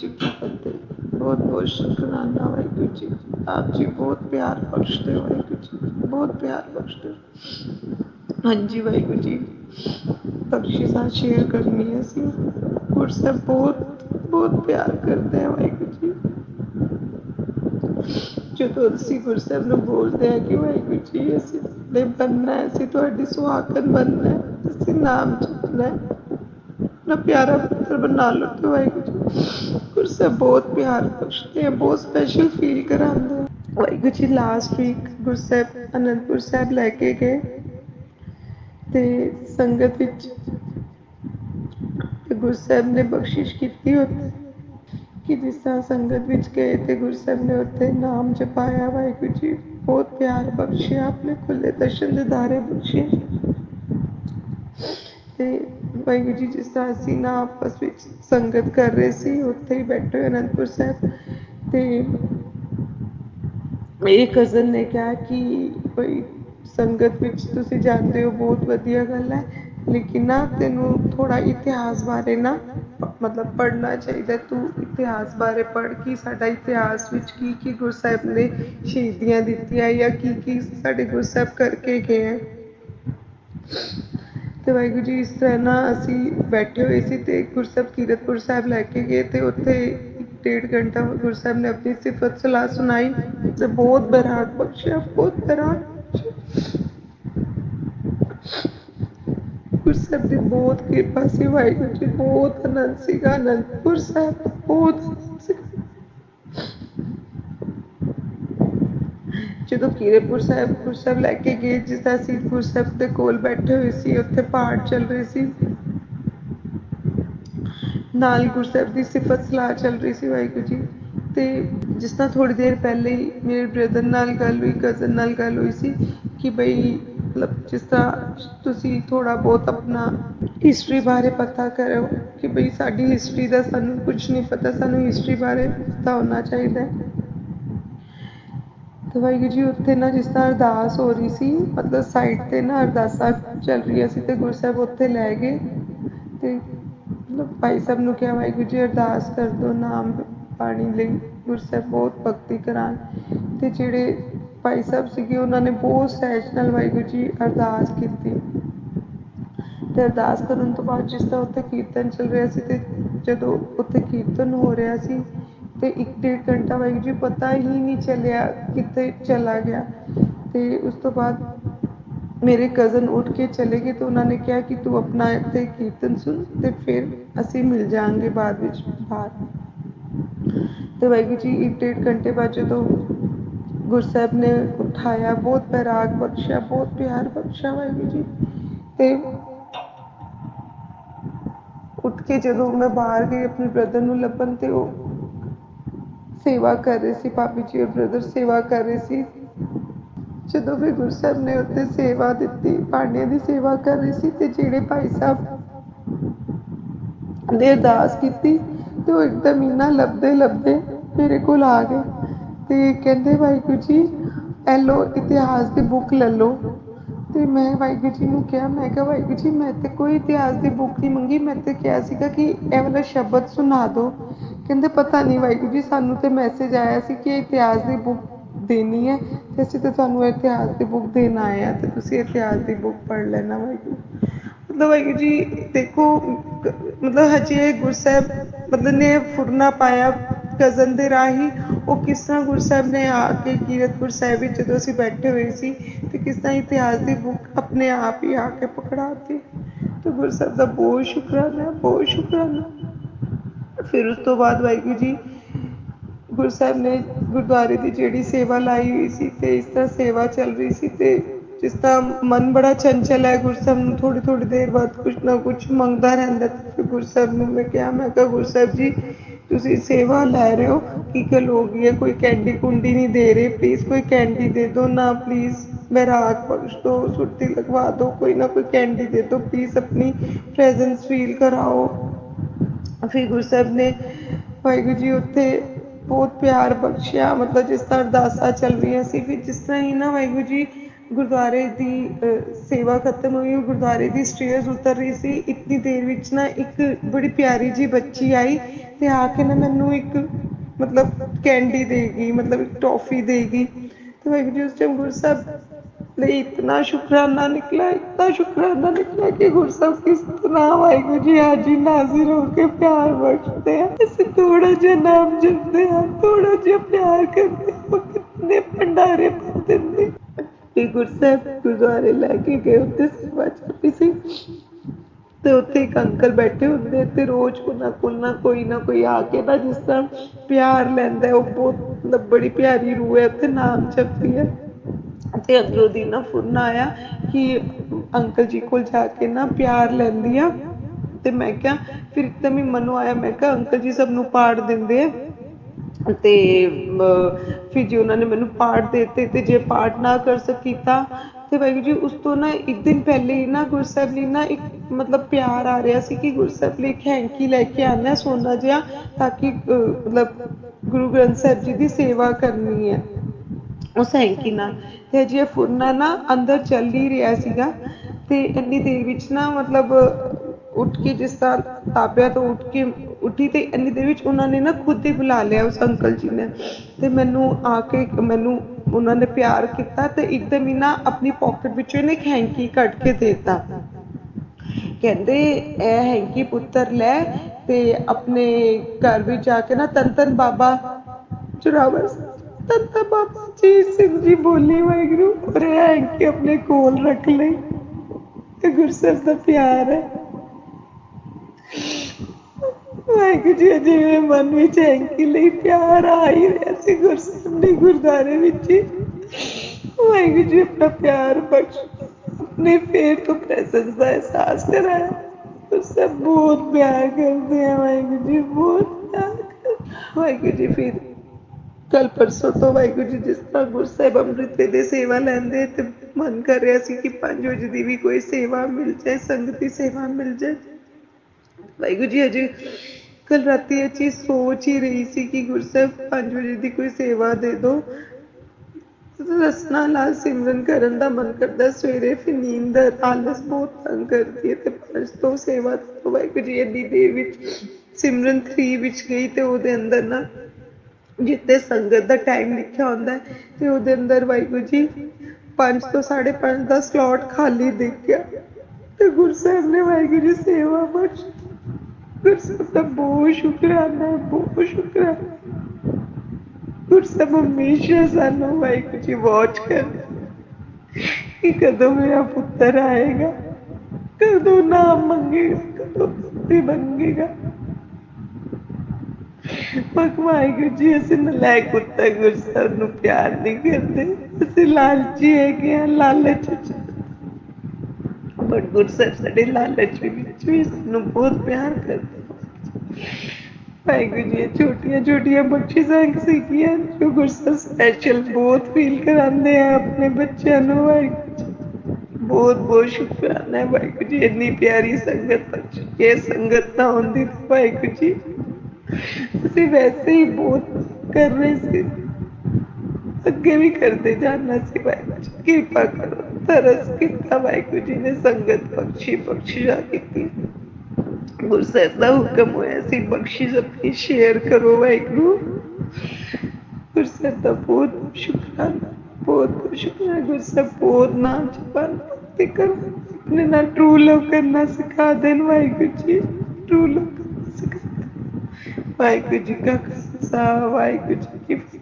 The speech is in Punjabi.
ਜੀ ਕੀ ਫਤਿਹ ਬਹੁਤ ਬਹੁਤ ਸ਼ੁਕਰਾਨਾ ਵਾਹਿਗੁਰੂ ਜੀ ਆਪ ਜੀ ਬਹੁਤ ਪਿਆਰ ਬਖਸ਼ਦੇ ਹੋ ਵਾਹਿਗੁਰੂ ਜੀ ਬਹੁਤ ਪਿਆਰ ਬਖਸ਼ਦੇ ਹਾਂਜੀ ਵਾਹਿਗੁਰੂ ਜੀ, ਬਖਸ਼ਿਸ਼ਾਂ ਸ਼ੇਅਰ ਕਰਨੀ ਹੈ ਸੀ ਗੁਰ ਸਭ ਬਹੁਤ ਬਹੁਤ ਪਿਆਰ ਕਰਦੇ ਆ ਵਾਹਿਗੁਰੂ ਜੀ। ਜਦੋਂ ਅਸੀਂ ਗੁਰਸੇਵ ਨੂੰ ਬੋਲਦੇ ਆ ਕਿ ਵਾਹਿਗੁਰੂ ਜੀ, ਅਸੀਂ ਦੇ ਬੰਨਾ ਹੈ, ਅਸੀਂ ਤੁਹਾਡੀ ਸੁਹਾਗਣ ਬੰਨਾ ਹੈ ਅਸੀਂ ਨਾਮ ਜਪਣਾ ਹੈ ਨਾ ਪਿਆਰਾ ਪੁੱਤਰ ਬਣਾ ਲਓ ਵਾਹਿਗੁਰੂ ਜੀ। ਅਨੰਦਪੁਰ ਸਾਹਿਬ ਬਹੁਤ ਪਿਆਰ ਬਖਸ਼ਦੇ ਆ, ਬਹੁਤ ਸਪੈਸ਼ਲ ਫੀਲ ਕਰਾਉਂਦੇ ਵਾਹਿਗੁਰੂ ਜੀ ਲਾਸਟ ਵੀਕ ਗੁਰਸੇਬ ਅਨੰਦਪੁਰ ਸਾਹਿਬ ਲੈ ਕੇ ਗਏ ਤੇ ਸੰਗਤ ਵਿੱਚ ਗੁਰਸੇਬ ਨੇ ਬਖਸ਼ਿਸ਼ ਕੀਤੀ ਓਥੇ ਕਿ ਜਿਸ ਤਰ੍ਹਾਂ ਸੰਗਤ ਵਿਚ ਗਏ ਤੇ ਗੁਰਸੇਬ ਨੇ ਓਥੇ ਨਾਮ ਜਪਾਇਆ, ਵਾਹਿਗੁਰੂ ਜੀ, ਬਹੁਤ ਪਿਆਰ ਬਖਸ਼ਿਆ, ਆਪਣੇ ਖੁੱਲੇ ਦਰਸ਼ਨ ਦੇ ਬਖਸ਼ੇ ਤੇ ਵਾਹਿਗੁਰੂ ਜੀ ਜਿਸ ਤਰ੍ਹਾਂ ਅਸੀਂ ਨਾ ਆਪਸ ਵਿੱਚ ਸੰਗਤ ਕਰ ਰਹੇ ਸੀ, ਉੱਥੇ ਹੀ ਬੈਠੇ ਹੋਏ ਅਨੰਦਪੁਰ ਸਾਹਿਬ ਤੇ ਮੇਰੇ ਕਜ਼ਨ ਨੇ ਕਿਹਾ ਕਿ ਕੋਈ ਸੰਗਤ ਵਿੱਚ ਤੁਸੀਂ ਜਾਂਦੇ ਹੋ, ਬਹੁਤ ਵਧੀਆ ਗੱਲ ਹੈ, ਲੇਕਿਨ ਨਾ ਤੈਨੂੰ ਥੋੜਾ ਇਤਿਹਾਸ ਬਾਰੇ ਨਾ ਮਤਲਬ ਪੜ੍ਹਨਾ ਚਾਹੀਦਾ, ਤੂੰ ਇਤਿਹਾਸ ਬਾਰੇ ਪੜ੍ਹ ਕਿ ਸਾਡਾ ਇਤਿਹਾਸ ਵਿੱਚ ਕੀ ਕੀ ਗੁਰਸਾਹਿਬ ਨੇ ਸ਼ਹੀਦੀਆਂ ਦਿੱਤੀਆਂ ਜਾਂ ਕੀ ਕੀ ਸਾਡੇ ਗੁਰਸਾਹਿਬ ਕਰਕੇ ਗਏ ਹੈ। ਤੇ ਵਾਹਿਗੁਰੂ ਜੀ, ਇਸ ਤਰ੍ਹਾਂ ਨਾ ਅਸੀਂ ਬੈਠੇ ਹੋਏ ਸੀ ਤੇ ਗੁਰਸਬ ਕੀਰਤਪੁਰ ਸਾਹਿਬ ਲੈ ਕੇ ਗਏ ਤੇ ਉੱਥੇ ਡੇਢ ਘੰਟਾ ਗੁਰਸਬ ਨੇ ਆਪਣੀ ਸਿਫਤ ਸਲਾਹ ਸੁਣਾਈ ਤੇ ਬਹੁਤ ਬਰਾਕ ਬਖਸ਼ਿਆ, ਬਹੁਤ ਬਰਾਕ ਗੁਰਸਬ ਦੀ ਬਹੁਤ ਕਿਰਪਾ ਸੀ, ਵਾਹਿਗੁਰੂ ਜੀ, ਬਹੁਤ ਆਨੰਦ ਸੀਗਾ ਅਨੰਦਪੁਰ ਸਾਹਿਬ, ਬਹੁਤ ਆਨੰਦ ਸੀਗਾ ਜਦੋਂ ਕੀਰੇਪੁਰ ਸਾਹਿਬ ਗੁਰਸਬ ਲੈ ਕੇ ਗਏ ਜਿਸ ਦਾ ਅਸੀਂ ਗੁਰਸਬ ਦੇ ਕੋਲ ਬੈਠੇ ਹੋਏ ਸੀ, ਉੱਥੇ ਪਹਾੜ ਚੱਲ ਰਹੇ ਸੀ। ਨਾਲ ਗੁਰਸਬ ਦੀ ਸਿਫਤ ਸਲਾਹ ਚੱਲ ਰਹੀ ਸੀ ਵਾਹਿਗੁਰੂ ਜੀ। ਤੇ ਜਿਸ ਤਰ੍ਹਾਂ ਥੋੜੀ ਦੇਰ ਪਹਿਲੇ ਹੀ ਮੇਰੇ ਬ੍ਰਦਰ ਨਾਲ ਗੱਲ ਹੋਈ ਕਜ਼ਨ ਨਾਲ ਗੱਲ ਹੋਈ ਸੀ ਕਿ ਬਈ ਮਤਲਬ ਜਿਸ ਤਰ੍ਹਾਂ ਤੁਸੀਂ ਥੋੜਾ ਬਹੁਤ ਆਪਣਾ ਹਿਸਟਰੀ ਬਾਰੇ ਪਤਾ ਕਰੋ ਕਿ ਬਈ ਸਾਡੀ ਹਿਸਟਰੀ ਦਾ ਸਾਨੂੰ ਕੁਝ ਨਹੀਂ ਪਤਾ, ਸਾਨੂੰ ਹਿਸਟਰੀ ਬਾਰੇ ਪਤਾ ਹੋਣਾ ਚਾਹੀਦਾ ਹੈ। ਤੇ ਵਾਹਿਗੁਰੂ ਜੀ, ਉੱਥੇ ਨਾ ਜਿਸ ਤਰ੍ਹਾਂ ਅਰਦਾਸ ਹੋ ਰਹੀ ਸੀ, ਮਤਲਬ ਸਾਈਡ ਤੇ ਨਾ ਅਰਦਾਸਾਂ ਚੱਲ ਰਹੀਆਂ ਸੀ ਤੇ ਗੁਰੂ ਸਾਹਿਬ ਉੱਥੇ ਲੈ ਗਏ ਤੇ ਮਤਲਬ ਭਾਈ ਸਾਹਿਬ ਨੂੰ ਕਿਹਾ, ਵਾਹਿਗੁਰੂ ਜੀ, ਅਰਦਾਸ ਕਰ ਦਿਓ ਨਾਮ ਪਾਣੀ ਲਈ, ਗੁਰੂ ਸਾਹਿਬ ਬਹੁਤ ਭਗਤੀ ਕਰਾਂ ਤੇ ਜਿਹੜੇ ਭਾਈ ਸਾਹਿਬ ਸੀਗੇ, ਉਹਨਾਂ ਨੇ ਬਹੁਤ ਸਹਿਜ ਨਾਲ ਵਾਹਿਗੁਰੂ ਜੀ, ਅਰਦਾਸ ਕੀਤੀ। ਤੇ ਅਰਦਾਸ ਕਰਨ ਤੋਂ ਬਾਅਦ ਜਿਸ ਤਰ੍ਹਾਂ ਉੱਥੇ ਕੀਰਤਨ ਚੱਲ ਰਿਹਾ ਸੀ ਤੇ ਜਦੋਂ ਉੱਥੇ ਕੀਰਤਨ ਹੋ ਰਿਹਾ ਸੀ ਤੇ ਇੱਕ ਡੇਢ ਘੰਟਾ ਵਾਹਿਗੁਰੂ ਜੀ ਪਤਾ ਹੀ ਨਹੀਂ ਚੱਲਿਆ ਕਿੱਥੇ ਚਲਾ ਗਿਆ। ਤੇ ਉਸ ਤੋਂ ਬਾਅਦ ਮੇਰੇ ਕਜ਼ਨ ਉੱਠ ਕੇ ਚਲੇ ਗਏ ਤੇ ਉਹਨਾਂ ਨੇ ਕਿਹਾ ਕਿ ਤੂੰ ਆਪਣਾ ਇੱਥੇ ਕੀਰਤਨ ਸੁਣ ਤੇ ਫਿਰ ਅਸੀਂ ਮਿਲ ਜਾਾਂਗੇ ਬਾਅਦ ਵਿੱਚ ਬਾਹਰ। ਤੇ ਵਾਹਿਗੁਰੂ ਜੀ, ਇੱਕ ਡੇਢ ਘੰਟੇ ਬਾਅਦ ਜਦੋਂ ਗੁਰਸਾਹਿਬ ਨੇ ਉਠਾਇਆ, ਬਹੁਤ ਪੈਰਾਗ ਬਖਸ਼ਿਆ, ਬਹੁਤ ਪਿਆਰ ਬਖਸ਼ਿਆ ਵਾਹਿਗੁਰੂ ਜੀ। ਤੇ ਉੱਠ ਕੇ ਜਦੋਂ ਮੈਂ ਬਾਹਰ ਗਈ, ਆਪਣੇ ਬ੍ਰਦਰ ਨੂੰ ਲੱਭਣ ਤੇ ਉਹ ਸੇਵਾ ਕਰ ਰਹੇ ਸੀ, ਭਾਬੀ ਜੀ ਔਰ ਬ੍ਰਦਰ ਸੇਵਾ ਕਰ ਰਹੇ ਸੀ। ਜਦੋਂ ਵੀ ਗੁਰਸਾਹਿਬ ਨੇ ਉੱਤੇ ਸੇਵਾ ਦਿੱਤੀ, ਪਾਂਡਿਆਂ ਦੀ ਸੇਵਾ ਕਰ ਰਹੀ ਸੀ ਤੇ ਜਿਹੜੇ ਭਾਈ ਸਾਹਿਬ ਨੇ ਅਰਦਾਸ ਕੀਤੀ, ਤੇ ਉਹ ਇੱਕਦਮ ਇਨਾ ਲੱਭਦੇ ਲੱਭਦੇ ਮੇਰੇ ਕੋਲ ਆ ਗਏ ਤੇ ਕਹਿੰਦੇ, ਵਾਹਿਗੁਰੂ ਜੀ, ਇਹ ਲਓ, ਇਤਿਹਾਸ ਦੀ ਬੁੱਕ ਲੈ ਲਓ। ਤੇ ਮੈਂ ਵਾਹਿਗੁਰੂ ਜੀ ਨੂੰ ਕਿਹਾ, ਮੈਂ ਕਿਹਾ, ਵਾਹਿਗੁਰੂ ਜੀ, ਮੈਂ ਤੇ ਕੋਈ ਇਤਿਹਾਸ ਦੀ ਬੁੱਕ ਨਹੀਂ ਮੰਗੀ, ਮੈਂ ਤੇ ਕਿਹਾ ਸੀਗਾ ਕਿ ਇਹ ਵਾਲਾ ਸ਼ਬਦ ਸੁਣਾ ਦਿਓ। ਕਹਿੰਦੇ, ਪਤਾ ਨਹੀਂ ਵਾਹਿਗੁਰੂ ਜੀ, ਸਾਨੂੰ ਤੇ ਮੈਸੇਜ ਆਇਆ ਸੀ ਕਿ ਇਤਿਹਾਸ ਦੀ ਬੁੱਕ ਦੇਣੀ ਹੈ ਤੇ ਅਸੀਂ ਤੇ ਤੁਹਾਨੂੰ ਇਤਿਹਾਸ ਦੀ ਬੁੱਕ ਦੇਣ ਆਏ ਆ ਤੇ ਤੁਸੀਂ ਇਤਿਹਾਸ ਦੀ ਬੁੱਕ ਪੜ੍ਹ ਲੈਣਾ ਵਾਹਿਗੁਰੂ। ਮਤਲਬ ਵਾਹਿਗੁਰੂ ਜੀ, ਦੇਖੋ ਮਤਲਬ ਹਜੇ ਗੁਰਸਾਹਿਬ ਮਤਲਬ ਨੇ ਫੁਰਨਾ ਪਾਇਆ ਕਜ਼ਨ ਦੇ ਰਾਹੀਂ, ਉਹ ਕਿਸ ਤਰ੍ਹਾਂ ਗੁਰਸਾਹਿਬ ਨੇ ਆ ਕੇ ਕੀਰਤਪੁਰ ਸਾਹਿਬ ਵਿੱਚ ਜਦੋਂ ਅਸੀਂ ਬੈਠੇ ਹੋਏ ਸੀ ਤੇ ਕਿਸ ਤਰ੍ਹਾਂ ਇਤਿਹਾਸ ਦੀ ਬੁੱਕ ਆਪਣੇ ਆਪ ਹੀ ਆ ਕੇ ਪਕੜਾਤੀ ਤੇ ਗੁਰਸਾਹਿਬ ਦਾ ਬਹੁਤ ਸ਼ੁਕਰਾਨਾ ਬਹੁਤ ਸ਼ੁਕਰਾਨਾ। ਫਿਰ ਉਸ ਤੋਂ ਬਾਅਦ ਵਾਹਿਗੁਰੂ ਜੀ ਗੁਰੂ ਸਾਹਿਬ ਨੇ ਗੁਰਦੁਆਰੇ ਦੀ ਜਿਹੜੀ ਸੇਵਾ ਲਾਈ ਹੋਈ ਸੀ ਤੇ ਇਸ ਤਰ੍ਹਾਂ ਸੇਵਾ ਚੱਲ ਰਹੀ ਸੀ ਤੇ ਜਿਸ ਤਰ੍ਹਾਂ ਮਨ ਬੜਾ ਚੰਚਲ ਹੈ ਗੁਰਸਾਹਿਬ ਨੂੰ ਥੋੜੀ ਥੋੜੀ ਦੇਰ ਬਾਅਦ ਕੁਝ ਨਾ ਕੁਝ ਮੰਗਦਾ ਰਹਿੰਦਾ ਤੇ ਫਿਰ ਗੁਰਸਾਹਿਬ ਨੂੰ ਮੈਂ ਕਿਹਾ ਮੈਂ ਕਿਹਾ ਗੁਰਸਾਹਿਬ ਜੀ ਤੁਸੀਂ ਸੇਵਾ ਲੈ ਰਹੇ ਹੋ ਕੀ ਗੱਲ ਹੋ ਗਈ ਹੈ ਕੋਈ ਕੈਂਡੀ ਕੁੰਡੀ ਨਹੀਂ ਦੇ ਰਹੇ ਪਲੀਜ਼ ਕੋਈ ਕੈਂਡੀ ਦੇ ਦਿਓ ਨਾ ਪਲੀਜ਼ ਮੈਰਾਕ ਬਖਸ਼ ਦਿਓ ਸੁਰਤੀ ਲਗਵਾ ਦਿਓ ਕੋਈ ਨਾ ਕੋਈ ਕੈਂਡੀ ਦੇ ਦਿਓ ਪਲੀਜ਼ ਆਪਣੀ ਪ੍ਰੈਜ਼ੈਂਸ ਫੀਲ ਕਰਾਓ ਫਿਰ ਗੁਰੂ ਸਾਹਿਬ ਨੇ ਵਾਹਿਗੁਰੂ ਜੀ ਉੱਥੇ ਬਹੁਤ ਪਿਆਰ ਬਖਸ਼ਿਆ, ਮਤਲਬ ਜਿਸ ਤਰ੍ਹਾਂ ਅਰਦਾਸਾਂ ਚੱਲ ਰਹੀਆਂ ਸੀ, ਫਿਰ ਜਿਸ ਤਰ੍ਹਾਂ ਹੀ ਨਾ ਵਾਹਿਗੁਰੂ ਜੀ ਗੁਰਦੁਆਰੇ ਦੀ ਸੇਵਾ ਖਤਮ ਹੋਈ, ਉਹ ਗੁਰਦੁਆਰੇ ਦੀ ਸਟੇਅਰਸ ਉਤਰ ਰਹੀ ਸੀ, ਇਤਨੀ ਦੇਰ ਵਿੱਚ ਨਾ ਇੱਕ ਬੜੀ ਪਿਆਰੀ ਜੀ ਬੱਚੀ ਆਈ ਤੇ ਆ ਕੇ ਨਾ ਮੈਨੂੰ ਇੱਕ ਮਤਲਬ ਕੈਂਡੀ ਦੇਗੀ ਮਤਲਬ ਇੱਕ ਟੌਫੀ ਦੇਗੀ ਤੇ ਵਾਹਿਗੁਰੂ ਜੀ ਉਸ ਟਾਈਮ ਗੁਰੂ ਸਾਹਿਬ ਲਈ ਇਤਨਾ ਸ਼ੁਕਰਾਨਾ ਨਿਕਲਾ ਇਤਨਾ ਸ਼ੁਕਰਾਨਾ ਨਿਕਲਾ ਕਿ ਗੁਰਸਾਹਿਬ ਕਿਸ ਤਰ੍ਹਾਂ ਵਾਹਿਗੁਰੂ ਜੀ ਅੱਜ ਹੀ ਹੋ ਕੇ ਪਿਆਰ ਬਖਸ਼ਦੇ ਆ। ਅਸੀਂ ਥੋੜਾ ਜਿਹਾ ਨਾਮ ਜਪਦੇ ਆ ਥੋੜਾ ਜਿਹਾ ਪਿਆਰ ਕਰਦੇ ਆ, ਉਹ ਭੰਡਾਰੇ ਭਰ ਦਿੰਦੇ ਤੇ ਗੁਰਸਾਹਿਬ ਗੁਰਦੁਆਰੇ ਲੈ ਕੇ ਗਏ ਉੱਤੇ ਸੇਵਾ ਚੱਲਦੀ ਸੀ। ਤੇ ਉੱਥੇ ਇੱਕ ਅੰਕਲ ਬੈਠੇ ਹੁੰਦੇ ਤੇ ਰੋਜ਼ ਉਹਨਾਂ ਕੋਲ ਨਾ ਕੋਈ ਨਾ ਕੋਈ ਆ ਕੇ ਨਾ ਜਿਸ ਤਰ੍ਹਾਂ ਪਿਆਰ ਲੈਂਦਾ, ਉਹ ਬਹੁਤ ਬੜੀ ਪਿਆਰੀ ਰੂਹ ਹੈ, ਉੱਥੇ ਨਾਮ ਜਪਦੀ ਹੈ। ਤੇ ਅੰਦਰੋਂ ਦੀ ਨਾ ਫੋਨ ਆਇਆ ਕਿ ਅੰਕਲ ਜੀ ਕੋਲ ਜਾ ਕੇ ਨਾ ਪਿਆਰ ਲੈਂਦੀ ਆ। ਤੇ ਮੈਂ ਕਿਹਾ, ਫਿਰ ਇੱਕਦਮ ਹੀ ਮਨੋਂ ਆਇਆ, ਮੈਂ ਕਿਹਾ, ਅੰਕਲ ਜੀ ਸਭ ਨੂੰ ਪਾੜ ਦਿੰਦੇ ਆ। ਤੇ ਫਿਰ ਜੀ ਉਹਨਾਂ ਨੇ ਮੈਨੂੰ ਪਾਠ ਦਿੱਤੇ ਤੇ ਜੇ ਪਾਠ ਨਾ ਕਰ ਸਕੀ ਤਾਂ, ਤੇ ਵਾਹਿਗੁਰੂ ਜੀ, ਉਸ ਤੋਂ ਨਾ ਇੱਕ ਦਿਨ ਪਹਿਲੇ ਹੀ ਨਾ ਗੁਰਸਾਹਿਬ ਲਈ ਨਾ ਇੱਕ ਮਤਲਬ ਪਿਆਰ ਆ ਰਿਹਾ ਸੀ ਕਿ ਗੁਰਸਾਹਿਬ ਲਈ ਇੱਕ ਹੈਂਕੀ ਲੈ ਕੇ ਆਣਾ ਸੋਨਾ ਜਿਹਾ, ਤਾਂ ਕਿ ਮਤਲਬ ਗੁਰੂ ਗ੍ਰੰਥ ਸਾਹਿਬ ਜੀ ਦੀ ਸੇਵਾ ਕਰਨੀ ਹੈ। ਉਸ ਹੈਂਕੀ ਨਾਲ ਤੇ ਅਜੇ ਫੁਰਨਾ ਨਾ ਅੰਦਰ ਚੱਲ ਹੀ ਰਿਹਾ ਸੀਗਾ। ਤੇ ਇੰਨੀ ਦੇਰ ਵਿੱਚ ਨਾ ਮਤਲਬ ਉੱਠ ਕੇ ਜਿਸ ਤਰ੍ਹਾਂ ਤਾਬਿਆ ਤੋਂ ਉੱਠ ਕੇ ਉੱਠੀ ਤੇ ਇੰਨੀ ਦੇਰ ਵਿੱਚ ਉਹਨਾਂ ਨੇ ਨਾ ਖੁਦ ਹੀ ਬੁਲਾ ਲਿਆ ਉਸ ਅੰਕਲ ਜੀ ਨੇ। ਤੇ ਮੈਨੂੰ ਆ ਕੇ ਮੈਨੂੰ ਉਹਨਾਂ ਨੇ ਪਿਆਰ ਕੀਤਾ ਤੇ ਇੱਕਦਮ ਹੀ ਨਾ ਆਪਣੀ ਪਾਕਟ ਵਿੱਚੋਂ ਇਹਨੇ ਇੱਕ ਹੈਂਕੀ ਕੱਢ ਕੇ ਦੇਤਾ। ਕਹਿੰਦੇ, ਇਹ ਹੈਂਕੀ ਪੁੱਤਰ ਲੈ ਤੇ ਆਪਣੇ ਘਰ ਵਿੱਚ ਜਾ ਕੇ ਨਾ ਤਨ ਤਨ ਬਾਬਾ ਚੁਰਾਵਰ ਤਨ ਬਾਬਾ ਜੀ ਸਿੰਘ ਜੀ ਬੋਲੇ ਵਾਹਿਗੁਰੂ ਔਰ ਇਹ ਹੈਂਕੀ ਆਪਣੇ ਕੋਲ ਰੱਖ ਲਈ ਤੇ ਗੁਰਸਬ ਦਾ ਪਿਆਰ ਹੈ। ਵਾਹਿਗੁਰੂ ਜੀ, ਜਿਵੇਂ ਮਨ ਵਿੱਚ ਹੈਂਕੀ ਲਈ ਪਿਆਰ ਆ ਹੀ ਰਿਹਾ ਸੀ ਗੁਰਸਬ ਦੇ ਗੁਰਦਾਰੇ ਵਿੱਚ ਵਾਹਿਗੁਰੂ ਜੀ, ਆਪਣਾ ਪਿਆਰ ਬਖਸ਼ ਆਪਣੇ ਫੇਰ ਤੋਂ ਪ੍ਰੈਜ਼ੈਂਸ ਦਾ ਅਹਿਸਾਸ ਕਰਾਇਆ। ਉਹ ਸਭ ਬਹੁਤ ਪਿਆਰ ਕਰਦੇ ਆ ਵਾਹਿਗੁਰੂ ਜੀ, ਬਹੁਤ ਪਿਆਰ ਵਾਹਿਗੁਰੂ ਜੀ, ਫਿਰ ਕੱਲ ਪਰਸੋਂ ਤੋਂ ਵਾਹਿਗੁਰੂ ਜੀ, ਜਿਸ ਤਰ੍ਹਾਂ ਗੁਰਸਾਹਿਬ ਅੰਮ੍ਰਿਤ ਵੇਲੇ ਸੇਵਾ ਲੈਂਦੇ ਤੇ ਮਨ ਕਰ ਰਿਹਾ ਸੀ ਕਿ 5 ਵਜੇ ਦੀ ਵੀ ਕੋਈ ਸੇਵਾ ਮਿਲ ਜਾਏ, ਸੰਗਤੀ ਸੇਵਾ ਮਿਲ ਜਾਏ। ਵਾਹਿਗੁਰੂ ਜੀ ਅਜੇ ਕੱਲ ਰਾਤੀ ਇਹ ਸੋਚ ਹੀ ਰਹੀ ਸੀ ਕਿ ਗੁਰਸਾਹਿਬ 5 ਵਜੇ ਦੀ ਕੋਈ ਸੇਵਾ ਦੇ ਦਿਓ ਰਸਨਾ ਨਾਲ ਸਿਮਰਨ ਕਰਨ ਦਾ ਮਨ ਕਰਦਾ, ਸਵੇਰੇ ਫਿਰ ਨੀਂਦ ਦਾ ਆਲਸ ਬਹੁਤ ਤੰਗ ਕਰਦੀ ਹੈ ਤੇ ਪੰਜ ਤੋਂ ਸੇਵਾ ਤੋਂ ਵਾਹਿਗੁਰੂ ਜੀ, ਇੰਨੀ ਦੇਰ ਵਿੱਚ ਸਿਮਰਨ 3 ਵਿੱਚ ਗਈ ਤੇ ਉਹਦੇ ਅੰਦਰ ਨਾ ਜਿੱਤੇ ਸੰਗਤ ਦਾ ਟਾਈਮ ਲਿਖਿਆ ਹੁੰਦਾ ਤੇ ਉਹਦੇ ਅੰਦਰ ਵਾਹਿਗੁਰੂ ਜੀ 5 ਤੋਂ 5:30 ਦਾ ਸਲੋਟ ਖਾਲੀ ਦਿਖ ਤੇ ਗੁਰਸਾਹਿਬ ਨੇ ਵਾਹਿਗੁਰੂ ਜੀ ਸੇਵਾ ਬਖਸ਼ ਗੁਰਸਾਹਿਬ ਦਾ ਬਹੁਤ ਸ਼ੁਕਰਾਨਾ ਹੈ, ਬਹੁਤ ਸ਼ੁਕਰਾਨਾ। ਗੁਰਸਾਹਿਬ ਹਮੇਸ਼ਾ ਸਾਨੂੰ ਵਾਹਿਗੁਰੂ ਜੀ ਵਾਚ ਕਰਦੇ ਕਿ ਕਦੋਂ ਮੇਰਾ ਪੁੱਤਰ ਆਏਗਾ ਕਦੋਂ ਨਾਮ ਮੰਗੇਗਾ ਕਦੋਂ ਭਗਤੀ ਮੰਗੇਗਾ। ਭਗਵਾਨ ਜੀ, ਅਸੀਂ ਨਲਾਇਕ ਕੁੱਤਾ ਗੁਰਸਾਹਿਬ ਨੂੰ ਪਿਆਰ ਨਹੀਂ ਕਰਦੇ। ਅਸੀਂ ਲਾਲਚੀ ਹੈਗੇ ਆ ਲਾਲਚ ਬਟ ਗੁਰਸਾਹਿਬ ਸਾਡੇ ਲਾਲਚ ਵਿੱਚ ਵੀ ਸਾਨੂੰ ਬਹੁਤ ਪਿਆਰ ਕਰਦੇ। ਵਾਹਿਗੁਰੂ ਜੀ ਛੋਟੀਆਂ ਛੋਟੀਆਂ ਬਖਸ਼ਿਸ਼ਾਂ ਸੀਗੀਆਂ, ਜੋ ਗੁਰਸਾਹਿਬ ਸਪੈਸ਼ਲ ਬਹੁਤ ਫੀਲ ਕਰਾਉਂਦੇ ਆ ਆਪਣੇ ਬੱਚਿਆਂ ਨੂੰ ਵਾਹਿਗੁਰੂ ਜੀ ਬਹੁਤ ਬਹੁਤ ਸ਼ੁਕਰਾਨਾ ਵਾਹਿਗੁਰੂ ਜੀ, ਇੰਨੀ ਪਿਆਰੀ ਸੰਗਤ ਬਖਸ਼ੀ। ਇਹ ਸੰਗਤ ਤਾਂ ਹੁੰਦੀ ਵਾਹਿਗੁਰੂ ਜੀ। ਅਸੀਂ ਵੈਸੇ ਹੀ ਬਹੁਤ ਕਰ ਰਹੇ ਸੀ ਅੱਗੇ ਵੀ ਕਰਦੇ ਜਾਣਾ ਸੀ ਵਾਹਿਗੁਰੂ ਜੀ ਕਿਰਪਾ ਕਰੋ ਤਰਸ ਕੀਤਾ ਵਾਹਿਗੁਰੂ ਜੀ ਨੇ ਸੰਗਤ ਬਖਸ਼ੀ ਬਖਸ਼ਿਸ਼ਾਂ ਕੀਤੀ ਗੁਰਸਾਹਿਬ ਦਾ ਹੁਕਮ ਹੋਇਆ ਸੀ ਬਖਸ਼ਿਸ਼ ਆਪਣੀ ਸ਼ੇਅਰ ਕਰੋ ਵਾਹਿਗੁਰੂ ਗੁਰਸਾਹਿਬ ਦਾ ਬਹੁਤ ਸ਼ੁਕਰਾਨਾ ਬਹੁਤ ਬਹੁਤ ਸ਼ੁਕਰਾਨਾ ਗੁਰਸਾਹਿਬ ਬਹੁਤ ਨਾਮ ਜਪਨ ਤੇ ਕਰ ਆਪਣੇ ਨਾਲ ਟਰੂ ਲਵ ਕਰਨਾ ਸਿਖਾ ਦੇਣ ਵਾਹਿਗੁਰੂ ਜੀ ਟਰੂ ਲਵ ਕਰਨਾ ਸਿਖਾ ਦੇਣ। ਵਾਹਿਗੁਰੂ ਜੀ ਕਾ ਖਾਲਸਾ ਵਾਹਿਗੁਰੂ ਜੀ ਕੀ ਫਤਿਹ